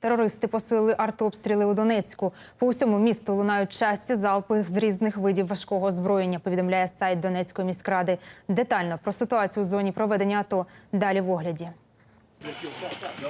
Терористи посилили артобстріли у Донецьку. По усьому місту лунають часті залпи з різних видів важкого озброєння. Повідомляє сайт Донецької міськради. Детально про ситуацію у зоні проведення АТО далі в огляді.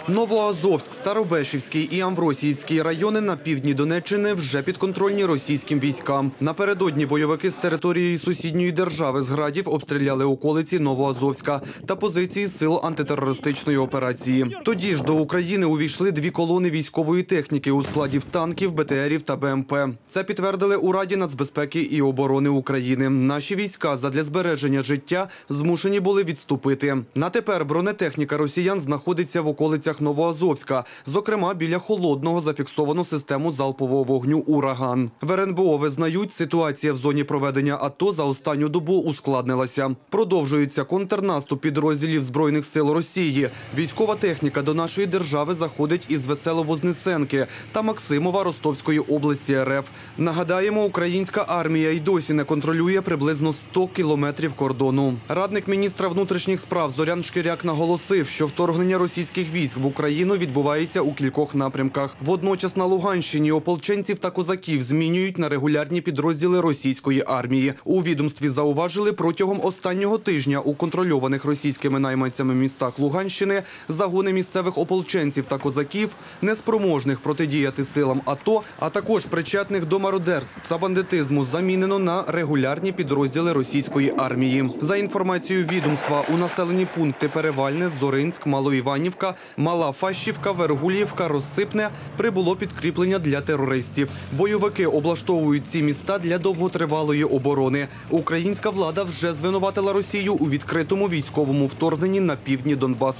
Новоазовськ, Старобешівський і Амвросіївський райони на півдні Донеччини вже підконтрольні російським військам. Напередодні бойовики з території сусідньої держави з градів обстріляли околиці Новоазовська та позиції сил антитерористичної операції. Тоді ж до України увійшли дві колони військової техніки у складі танків, БТРів та БМП. Це підтвердили у Раді нацбезпеки і оборони України. Наші війська задля збереження життя змушені були відступити. На тепер бронетехніка росіян знаходиться в околицях Новоазовська. Зокрема, біля холодного зафіксовано систему залпового вогню «Ураган». В РНБО визнають, ситуація в зоні проведення АТО за останню добу ускладнилася. Продовжується контрнаступ підрозділів Збройних сил Росії. Військова техніка до нашої держави заходить із Весело-Вознесенки та Максимова Ростовської області РФ. Нагадаємо, українська армія й досі не контролює приблизно 100 кілометрів кордону. Радник міністра внутрішніх справ Зорян Шкіряк наголосив, що вторгнення російських військ в Україну відбувається у кількох напрямках. Водночас на Луганщині ополченців та козаків змінюють на регулярні підрозділи російської армії. У відомстві зауважили протягом останнього тижня у контрольованих російськими найманцями містах Луганщини загони місцевих ополченців та козаків, неспроможних протидіяти силам АТО, а також причетних до мародерств та бандитизму замінено на регулярні підрозділи російської армії. За інформацією відомства, у населені пункти Перевальне, Зоринськ, Малоіванівка, Мала Фащівка, Вергуліївка, Розсипне прибуло підкріплення для терористів. Бойовики облаштовують ці міста для довготривалої оборони. Українська влада вже звинуватила Росію у відкритому військовому вторгненні на півдні Донбасу.